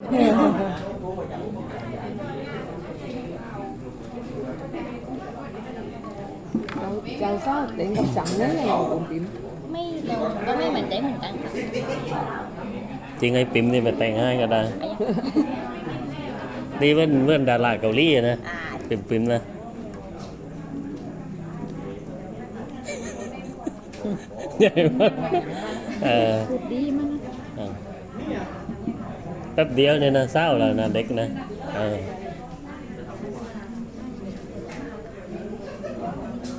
เราเราเศร้าเต็งกับสังนั้นเราผมปิมไม่เราก็ไม่มั่นใจเหมือนกันค่ะจริงไอ้ปิมนี่ไปแต่งให้ก็ได้ไอ้ยังนี่เพื่อนเพื่อนดาราเกาหลีอะนะ อ่าปิมปิมนะ ใหญ่มากเออพูดดีมันเออแป๊บเดียวเนี่ยนะเศร้าแล้วนะเด็กนะเออ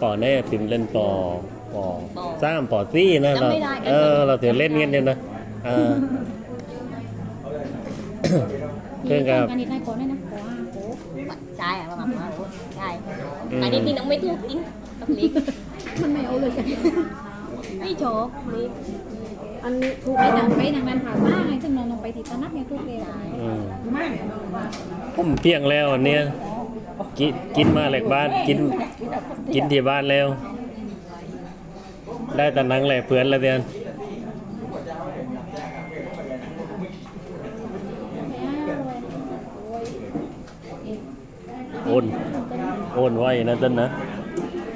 ปอแน่ปิมเล่นปอปอสามปอซี่นะเราเออเราถือเล่นเงี้ยเนี่ยนะเออเพื่อนกับการนี้ได้ก่อนได้นะขอห้าโอ้ใช่อะประมาณห้าโอ้ใช่อันนี้พี่น้องไม่ถูกจริงต้องเล็กมันไม่เอาเลยจ้ะไม่ชอบเล็ก อันนี้ถูกไปทางไปทางนั้นผ่านมาไงซึ่งน้องลงไปที่ตะนักเนี่ยทุกเวลาอืมมากผมเพียงแล้วอันเนี้ยกินกินมาแหลกบ้านกินกินที่บ้านแล้ว ได้แต่หนังแหลกเพื่อนแล้วเดียนโอนโอนไว้นะต้นนะ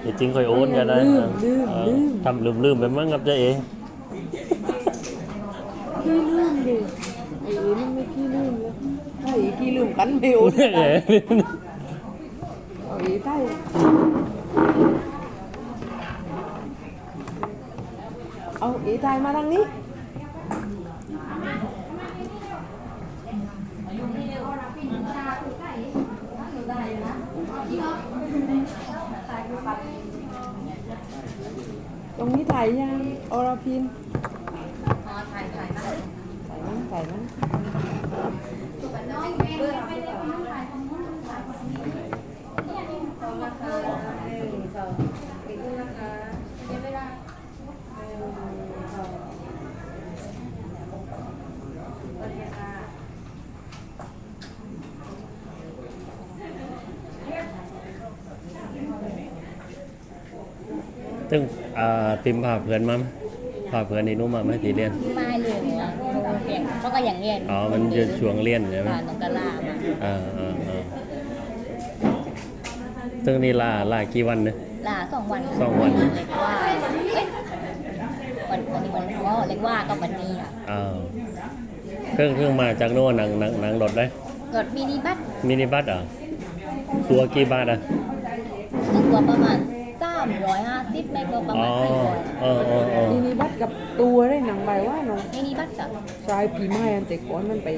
จริงๆค่อยโอนก็ได้นะเออทำลืมๆไปมั้งครับเจ๊เอง ขี้ลืมดิไอ้เอ๋มันไม่ขี้ลืมเลยถ้าเอ๋ขี้ลืมกันไม่โอนก็ได้เอาเอ๋ใต้เอาเอ๋ใต้มาทางนี้ตรงนี้ถ่ายยังอรพิน มใส่มันใส่มันซึ่งอ่าติมพาเพื่อนมาไหมพาเพื่อนนี่นู้นมาไหมตีเรียนม่เลยเนี่ยโรงเรียนเขาก็อย่างเรียนอ๋อมันจะช่วงเรียนใช่ไหมผ่านตรงกะลามาอ่าอ่าอ่าซึ่งนี่ลาลากี่วันเนี่ยลาสองวันสองวันเล็กว่าเอ้ยวันวันนี้วันพ่อเล็กว่ากับวันนี้อะอ่าเครื่องเครื่องมาจากโน่นหนังหนังหนังรถได้เกิดมินิบัสมินิบัสอะตัวกี่บาทอะซึ่งตัวประมาณสามร้อยห้าสิบไม่ก็ประอ๋อมาณสี่ร้อยเออเออเออนี่นี่บัดกับตัวได้หนังใบว่าน้องมินิบัสอะชายผีไม้อันแต่ก่อนมันไป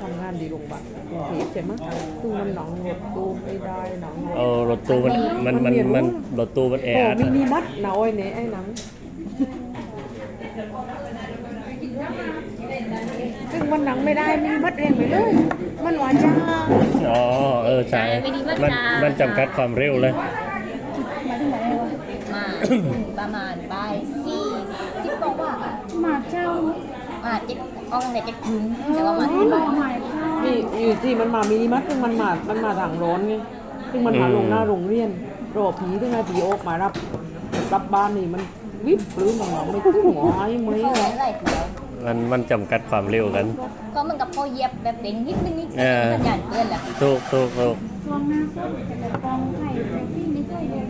ทำงานดีโรงพยาบาลกรุงเทพใช่ไหมซึ่งมันหนังรถตู้ไม่ได้หนังรถเออรถตู้มันมันมันมันรถตู้มันแอโอ้อัดมิอะนิบัสหนาอ้อยเนี่ยไอ้หนังซึ่งมันหนังไม่ได้มินิบัสเองไปเลย มันหวานจ้าอ๋อเออใช่มันมันจำกัดความเร็วเลยมา ประมาณบ่ายสี่สิบกว่ามาเจ้ามาเจ็ดออกตั้งแต่เจ็ดคืนแต่ว่ามาที่บ้าอนไม้เจ้านี่อยู่ที่มันมามินิบัสซึ่งมันมา มันมาทางร้อนไงซึ่งมันมาลงหน้าโรงเรียนรอผีซึ่งไอ้ผีโออกมารับรับบ้านนี่มันวิบหรือมันหนังไม่ถึงหัวไอ้ไมเขาเหรอไล่เดียมันมันจำกัดความเร็วกัน ก็มันกับพอเยียบแบบเด้งนิดนึงนิดนึงเออสัญญาณเตือนแหละถูกถูกถูกลองหน้าส้มแต่กองไข่แต่ที่ไม่ใช่เลย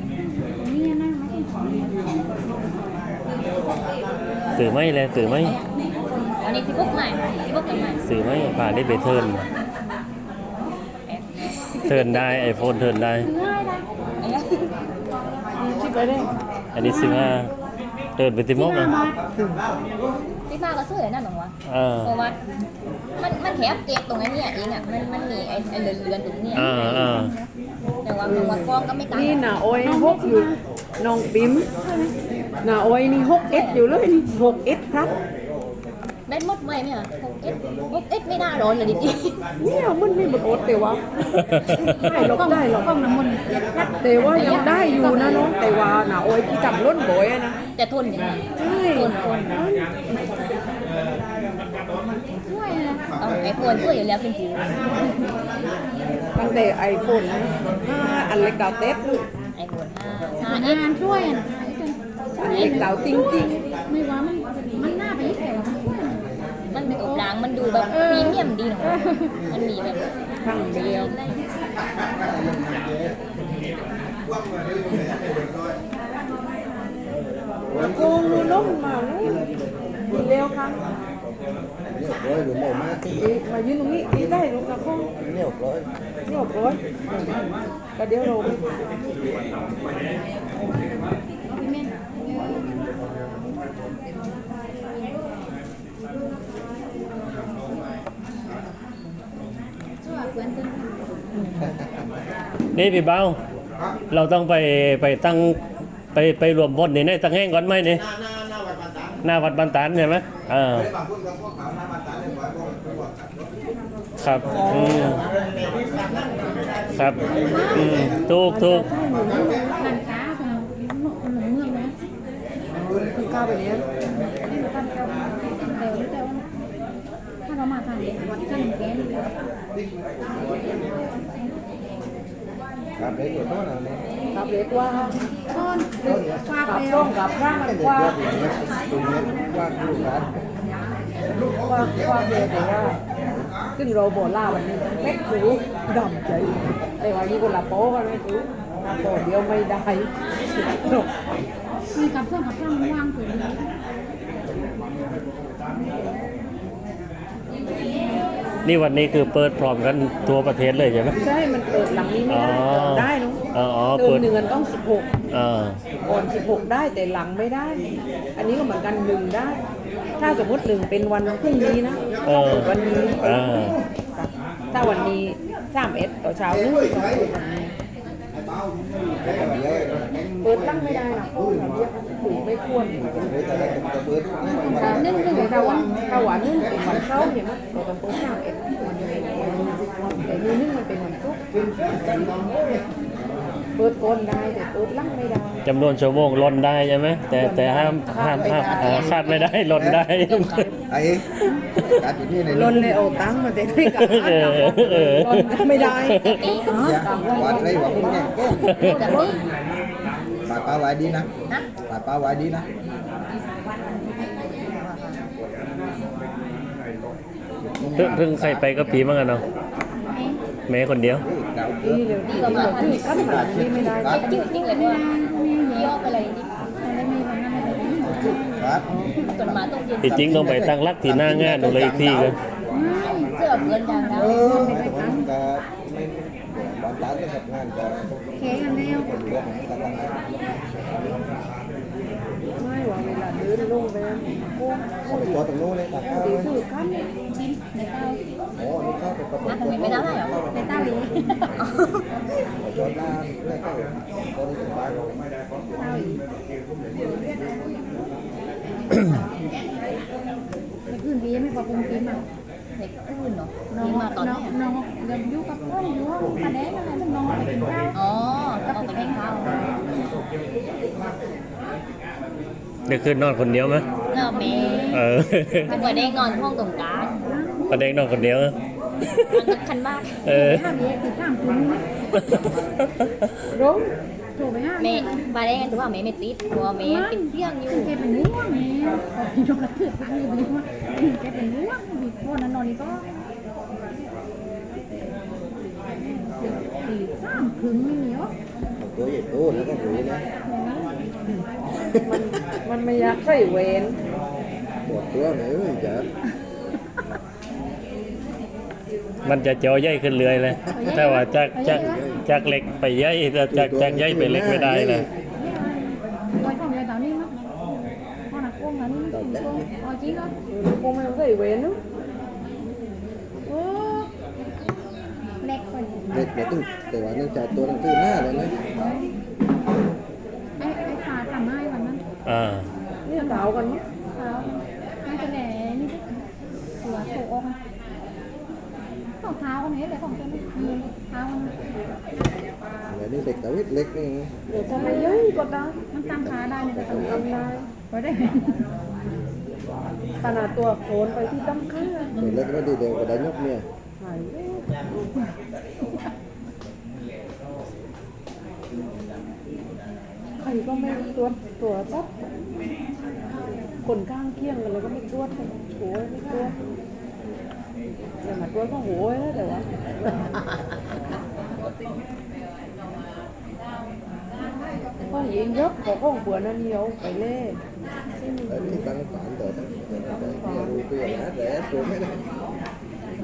สื่อไม่เลยสื่อไม่อันนี้สิบหกใหม่สิบหกกันใหม่สื่อไม่ผ่านได้ไปเทิร์นเทิร์นได้ไอโฟนเทิร์นได้ง่ายนะไอ้เนี่ยชิบไปได้อันนี้สิบห้าเทิร์นไปติมกอะที่มาก็สวยนะหนูวะเออเพราะว่ามัน มันแคบเจ็บตรงนี้เนี่ยเองอะมันมันมีไอ้ไอ้เลือนเลือนๆตรงเนี้ยอ่าอ่าแต่ว่าตรงวันกองก็ไม่ต่างนี่หนาอ้อยหกอยู่น้องปิมหนาอ้อยนี่หกเอ็ดอยู่เลยนี่หกเอ็ดครับแม่นหมดไหมเนี่ยหกเอ็ดหกเอ็ดไม่น่าร้อนเลยดิจิเนี่ยมันไม่หมดอดแต่ว่าได้หรอกได้หรอกกล้องน้ำมันต์เจ็ดนัดแต่ว่ายังได้อยู่นะน้องแต่ว่าหนาอ้อยที่จำล้นบ่อยอะนะจะทนอย่างนี้ใช่ทนทน ช่วย นะเอาไอ้คนช่วยอยู่แล้วจริงตั้งแต่ไอโฟนนะห้าอันเล็กเก่าเต็ดๆไอ้คนห้าห้าหาเอ็ดงานช่วยนะอันเล็กเก่าจริงจริงไม่ว่ามันมันน่าไปยึดแต่ว่ามันช่วยมันเป็นอุปรางมันดูแบบพรีเมียมดีเนาะมันมีแบบทั้งไปเดียวโกงเลยล้มมาเลยเร็วครับ เนี่ยร้อยหรือไม่มาที่อีมายืนตรงนี้อีได้ลูกนะโกงเนี่ยร้อยนี่ออกร้อยก็เดี๋ยวเราไม่นี่พี่เบ้าเราต้องไปไปตั้งไปไปรวมบนนี่ในตั้งแห้งก่อนไหมนี่หน้า หน้าวัดบางตาลหน้าวัดบันตานใช่ไหมอ่าไอ้บางคนก็พวกเขาหน้าบางตาลเนี่ยไว้พวกพวกครับอืมครับอืมถูกถูกนันกาของหนุ่มเมืองนะคือก้าวไปเนี้ยนี่มันตั้งแต่แต่แต่ว่าถ้าเรามาทางวัดกันแกนครับเด็กอยู่โน่นน่ะเนี่ยครับเล็กว่าต้นฝา กกับแล้วร่องกับร่างมันเด็กกว่าเยอะอย่างเงี้ยตรงเนี้ยว่าลูกหลานกว่ากว่าเดียวแต่ว่า ซึ่งเราโบล่าวันนี้เล็กรู้ดำใจแต่ว่านี่คนละโป๊กันไม่รู้โป๊เดียวไม่ได้มีกับเพื่อนกับเพื่อนว่างถึงนี่วันนี้คือเปิดพร้อมกันทั่วประเทศเลยใช่ไหมใช่ มันเปิดหลังนี้ไม่อ๋อได้ได้เนาะ อ๋ออ๋อเดืเปิอดนหนึ่งมันต้องสิบหกอ่าก่อน 16 ได้แต่หลังไม่ได้ อันนี้ก็เหมือนกันหนึ่งได้ ถ้าสมมติหนึ่งเป็นวันพรุ่งนี้นะเอต้องอเปิดวันนี้อ่าถ้าวันนี้สามเอ็ดต่อเช้านึ่งต้องเปิดวันนี้เยอะเปิดตั้งไม่ได้นะเพราะว่าเรียกถือไม่ควรเฮ้ยแต่ละคนจะเบิดนะถ้านึ่งนึ่งถ้าวันถ้าวันนึ่งเป็นวันเข้าเนี่ยมันเราต้องเปิดสามเอ็ดวันนี้แต่นี่นึ่งมันเป็นวันศุกร์ เปิดก้นได้แต่เปิดลังไม่ได้จำนวนชั่วโมงลดได้ใช่ไหมแต่แต่ห้ามห้ามห้ามอ่าคาดไม่ได้ลดได้ ไอ้การอยู่นี่ในลนเลยเอาตังค์มาแต่ได้กับเออเออ ลนไม่ได้เนี่ยวันไรว่าคุณแก่แก่แบบนี้ปลาปลาไว้ดีนะนะปลาปลาไว้ดีนะเพิ่งเพิ่งใครไปก็ผีมั้งกันเนาะ แม่คนเดียวเฮ้ยดาวเยดีอะเร็วดีกว่ามาที่ขั้นขนาดนี้ไม่ได้จริงเลยว่าเยอไปเลยจริงอะไรมีวันนั้ไรครับจนมาต้องยืนที่จริงต้องไปตั้งรักที่หน้างานดูเลยอีกทีกันเสื้อเพื่อนดังดาวเออแต่ว่ามันก็ไม่บางตาลาเคกันแล้วคนเยอะนะแต่ละงไม่ว่าเวลาเดินลงไปโอ้เขาไปจอดตรงนู้นเลยตักข้าวดีเลยถือขั้นชิ้นในเต้าโอ้นี่เข้าไปประกบนะทำไมไม่ได้เหรอ หรือจอดหน้าเรื่ข้าก็ได้สบายลงเต้านคืนดีไม่พอปรุงกินอะเด็กขึ้นเนาะน้องนี่มาตอนน้ไหอนงน้องเดินอยู่กับพ่ออยู่ปลาแดงอะไรมัน้องไปกินข้าวอ๋อเอาไปกินข้าวเดี๋ยวคืนนอนคนเดียวไหมนาะแม่เออเป็นวันเด็กนอนห้องตรงกลางประเด็กนอนคนเดียว นะมันคันมาก เออห้าเบียร์ติดข้ามคุณรู้ถูกไหมห้าแม่บาได้กันถือว่าแม่ไม่ติดเพราะว่าแม่เป็นเที่ยงอยู่แกเป็นง่วงแม่พอพี่นกระเทือกไปดูดีว่าแกเป็นง่วงพี่พ่อนั้นนอนนี่ก็ตีสามครึ่งไม่มีวะตัวใหญ่โตแล้วก็รู้นะมันมันไม่อยากใส่เวนปวดตัวไหนเอ้ยจ๋า มันจะจอใหญ่ขึ้นเรื่อยเลย แต่ว่าจากจากจากเล็กไปใหญ่แต่จากจากใหญ่ไปเล็กไม่ได้เลยไว้ของยายตานี่มั้งพ่อนักโกงนั้นโกงอ๋อจริงเหรอคงไม่ต้องใส่เวนนู้โอ้เล็กคนเด็กเด็กต้องแต่ว่าต้องจ่ายตัวต้องซื้อหน้าเลยนะไอ้ไอ้ขาทำให้วันนั้นอ่าเนี่ยเท้ากันมั้ยเท้าไอ้กระแหน่นี่หัวโตออก ของเท้าคนนี้เลยของเตัวนี้เท้าแต่นี่เด็กแต่วิทเล็กนี่เดี๋ยวทำไมเยอะก็ได้มันตามขาได้เนี่ยแต่ต้องทำได้ไว้ได้ขนาดตัวโคนไปที่ตั้งค่าเด็กเล็กไม่ดีเดียวก็ได้ยกเนี่ยหายใครก็ไม่ตรวจตัวจซับคนข้างเคียงกันเลยก็ไม่ตรวจโอ้ยไม่ตรวจ แต่มาตัวก็โหยแล้วแต่ว่าพ่อหญิงยกขอข้องเปลือนนั่นเดียวไปเล่ Đấy, thì tăng bản rồi đó. Giờ đuôi kia đã rẻ xuống hết đấy.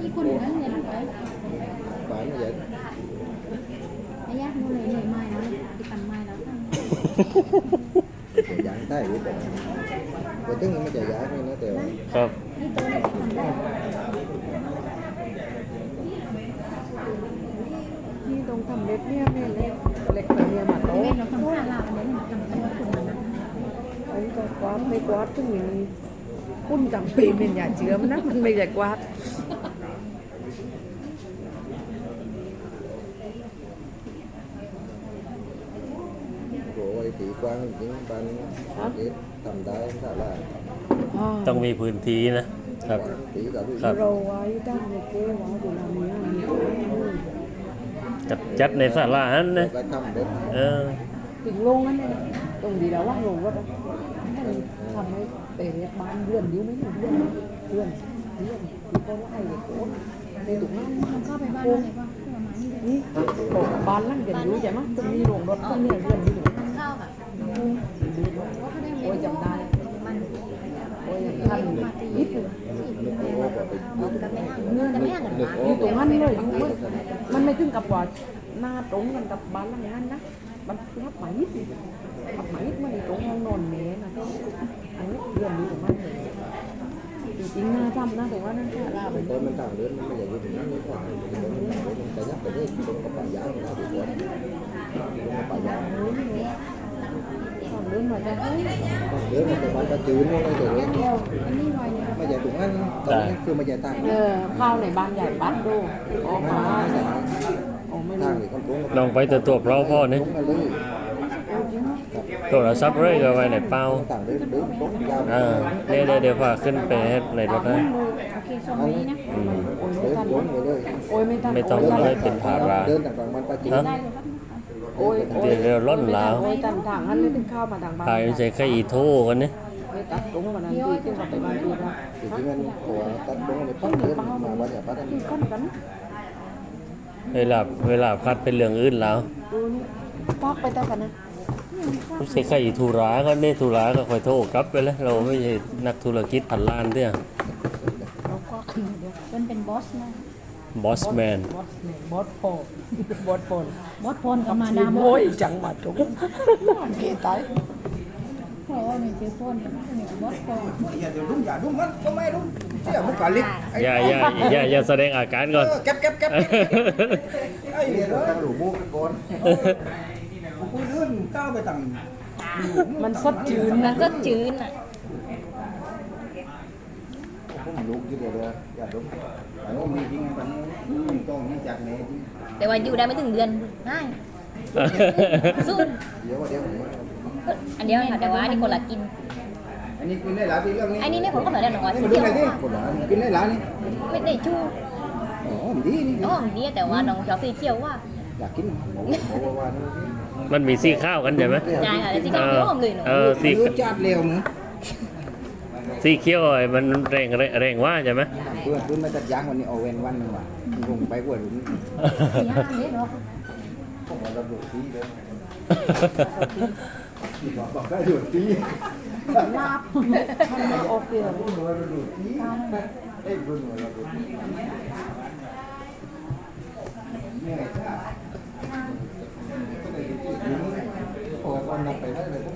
มีคนอยู่นั่นเลยนะเว้ย Bản như vậy. ไอ้ยักษ์นู่นเลยเลยไม้แล้วที่ปั่นไม้แล้ว Thì dạng tay của mình. Rồi tức là mới chạy giải thôi nó đều. ครับ นี่ ตรงทำเล็บเนี่ยแม่เล็กเล็กไปเนี่ยมาโต๊ะเว้นเราทำซาลาอันนี้ทำตัวคนนั้นไอ้ก็กวาดไม่กวาดถึงอย่างนี้คุณจำป็นเป็นอย่าเชื่อมันนะมันไม่ใช่กวาด Rồi thì quan những ban cái tầm đá thật là ต้องมีพื้นที่นะครับครับเราไว้ด้านในเก้วาดูนามีอะไร จัดจัดในศาลาฮันนะ cái thăm đến เออถึงลงนั่นเองตรงดีแล้วว่างลงรถมันทำให้เตะบ้านเลื่อนดิ้วไม่หนุนเลื่อนเลื่อนเลื่อนที่ก็ไล่เลยโค้ในตรงนั้นมันเข้าไปบ้านอะไรบ้างนี่บอกบ้านนั่นกันอยู่ใช่ไหมตรงนี้ลงรถตรงนี้เลื่อนดิ้วเข้าแบบว่าเขาได้ โอ้ยจำได้ มัน โอ้ย ท่านนิดนึงมันไม่ห่างกันไม่ห่างกันอยู่ตรงนั้นเลยมันไม่ถึงกับว่าหน้าตรงกันกับบ้านหลังนั้นนะมันรับหมายนิดรับหมายนิดมันตรงห้องนอนเมนะอันนี้เลื่องนดิ้ของมันเลยจริงๆน่าจำนะแต่ว่านั่นแค่ลาไป tôi mình thẳng đến nó bây giờ như thế này thôi thì mình mình phải nhắc cái đấy không có phải giá nó bị quá không có phải giá ตอนเดินมาจะเฮ้ย nếu mà cái bán cá chứ nó bây giờ อันนี้ไวเลย bây giờ cũng ăn tao cứ bây giờ tăng เออข้าวในบ้านใหญ่บ้านดูออกมาออกไม่รู้ tăng thì con cũng ลองไปตัวตัวเพราะพ่อนี่ cũng là lưới โทรศัพท์เลยก็ไว้ในเป้า tăng đến đến bốn dao อ่าเดี๋ยวเดี๋ยวเดี๋ยวฝากขึ้นไปให้ในรถให้โอเคส่งนี้นะอืม đến bốn người đây โอ้ยไม่ทันไม่ต้องไม่เป็นภาระ đơn thằng bằng bán cá chứ ฮะ ได้เลยครับโอ้ยเดี๋ยวเดี๋ยวร่อนแล้วโอ้ยตันทางนั้นเลยถึงข้าวมาทางบ้านพายใช้แค่อีโทกันนี่ไม่ตัดตรงมานั้นที่จึงไปบ้านดีนะ thì chúng anh của tắt bốn người phát đến mà bao giờ phát ที่ anh ก้นกันเวลาเวลาพัดเป็นเรื่องอื่นแล้วดูนี่ปักไปตั้งกันนะไม่ใช่แค่อีธุระก็นี่ธุระก็คอยโทรกลับไปแล้วเราไม่ใช่นักธุรกิจพันล้านเด้อเราก็ขึ้นเดี๋ยวเป็นเป็นบอสนะ บอสแมน บอสเนี่ยบอสโพบอสโพบอสพลกับมาดาดามมโอ้ยจังหวัดตรงเกตายโอ้เนี่ยเจอพลเนี่ยบอสพล giờ đúng giờ đúng hết có mấy đúng chứ không phải liếc อย่าอย่าอย่าอย่าแสดงอาการก่อน kép kép kép ấy đó đủ mua cái con cô đứa cao về tầng มันสดจืนมันะ นก็จืดอะ có một lúc chứ rồi dạ đúng phải không đi chứ nghe bạn con nó chặt nè chứ แต่ว่าอยู่ได้ไม่ถึงเดือนง่ายสู้ giờ mà đeo อันเดียวค่ะแต่ว่าอันนี้คนละกิน anh đi quên lấy lại đi lắm อันนี้เนี่ยผมก็เหมือนเดิมหนูว่า nhưng เที่ mà ยว lúc này thế còn lại quên lấy lại đi ไม่ได้ชู ồ mình đi đi อ๋อดีแต่ว่าน้องชอบสีเขียวว่า là kín mổ mổ qua qua nó มันมีสีข้าวกันใช่ไหมใช่ค่ะแล้วสีเอเขียวอหอมเลยหนูเออสี nước chát leo nữa สีเขียวไอ้มันแรงแรงแรงว่าใช่ไหม tôi tôi mới chặt giang còn đi ổ ven văn mà vùng bay của đúng สี่ห้าเมตรหรอ không phải là đủ tí đâu chỉ có có cái đủ tí ลาบมันมาออกเดียว đủ tí Ê, luôn rồi là đủ tí Ồ, con nằm phải đây là cũng phải เอออาราบ้านลูกเขาลงมาเขาแจ้งเลยคือถึงย่างนะหนูเรียนต้เปองล่าเลิกบรรย